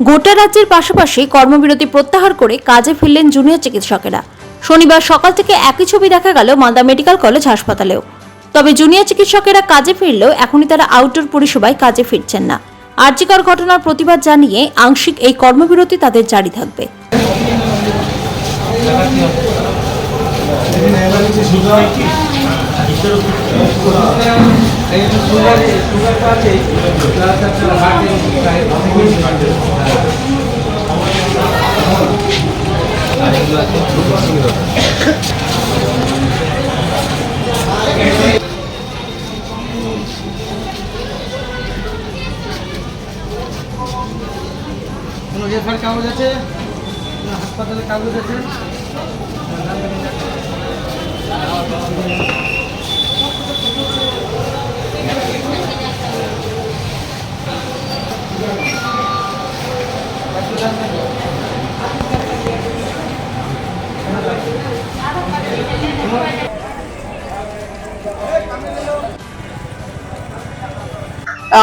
গোটা রাজ্যের পাশাপাশি কর্মবিরতি প্রত্যাহার করে কাজে ফিরলেন জুনিয়র চিকিৎসকেরা শনিবার সকাল থেকে একই ছবি দেখা গেল মালদা মেডিকেল কলেজ হাসপাতালেও তবে জুনিয়র চিকিৎসকেরা কাজে ফিরলেও এখনই তারা আউটডোর পরিষেবায় কাজে ফিরছেন না আর্যিকর ঘটনার প্রতিবাদ জানিয়ে আংশিক এই কর্মবিরতি তাদের জারি থাকবে কোনো রেফার কাগজ আছে? হাসপাতালের কাগজ আছে?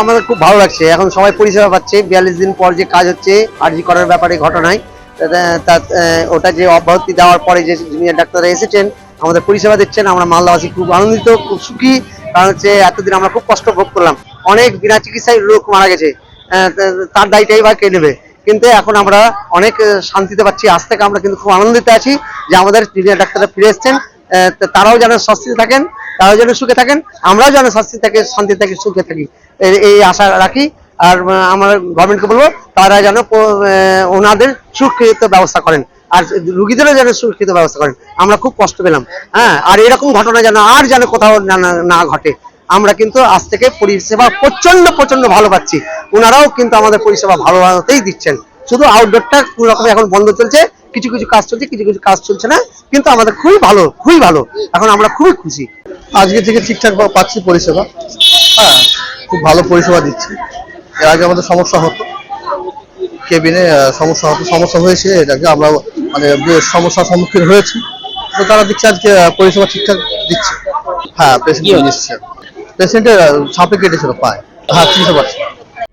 আমাদের খুব ভালো লাগছে। এখন সবাই পরিষেবা পাচ্ছে। বিয়াল্লিশ দিন পর যে কাজ হচ্ছে, আরজি করার ব্যাপারে ঘটনায় ওটা যে অব্যাহতি দেওয়ার পরে যে জুনিয়র ডাক্তাররা এসেছেন, আমাদের পরিষেবা দিচ্ছেন। আমরা মালদাবাসী খুব আনন্দিত, খুব সুখী। কারণ হচ্ছে এতদিন আমরা খুব কষ্ট ভোগ করলাম। অনেক বিনা চিকিৎসায় লোক মারা গেছে। তার দায়টাই বা কে নেবে? কিন্তু এখন আমরা অনেক শান্তিতে পাচ্ছি। আজ থেকে আমরা কিন্তু খুব আনন্দিত আছি। যে আমাদের জুনিয়র ডাক্তাররা ফিরে এসছেন তারাও যেন স্বস্তিতে থাকেন, তারাও যেন সুখে থাকেন, আমরাও যেন স্বস্তি থাকি শান্তি থাকি, সুখে থাকি। এই- আশা রাখি। আর আমরা গভর্নমেন্টকে বলব, তারা যেন ওনাদের সুরক্ষিত ব্যবস্থা করেন, আর রুগীদেরও যেন সুরক্ষিত ব্যবস্থা করেন। আমরা খুব কষ্ট পেলাম হ্যাঁ আর এরকম ঘটনা যেন আর যেন কোথাও না- ঘটে। আমরা কিন্তু আজ থেকে পরিষেবা প্রচণ্ড প্রচণ্ড ভালো পাচ্ছি। ওনারাও কিন্তু আমাদের পরিষেবা ভালোতেই দিচ্ছেন। শুধু আউটডোরটা কোনো রকম এখন বন্ধ চলছে কিছু কিছু কাজ চলছে, কিছু কিছু কাজ চলছে না, কিন্তু আমাদের খুবই ভালো খুবই ভালো। এখন আমরা খুবই খুশি। আজকে থেকে ঠিকঠাক পাচ্ছি পরিষেবা। হ্যাঁ খুব ভালো পরিষেবা দিচ্ছি। এর আগে আমাদের সমস্যা হতো। কেবিনে সমস্যা হতো, সমস্যা হয়েছে এটাকে আমরা মানে সমস্যার সম্মুখীন হয়েছি। তো তারা দিচ্ছে আজকে পরিষেবা ঠিকঠাক দিচ্ছে। হ্যাঁ পেশেন্ট নিচ্ছে। পেশেন্টের ছাপে কেটেছিল পায় হ্যাঁ চিনতে পারছি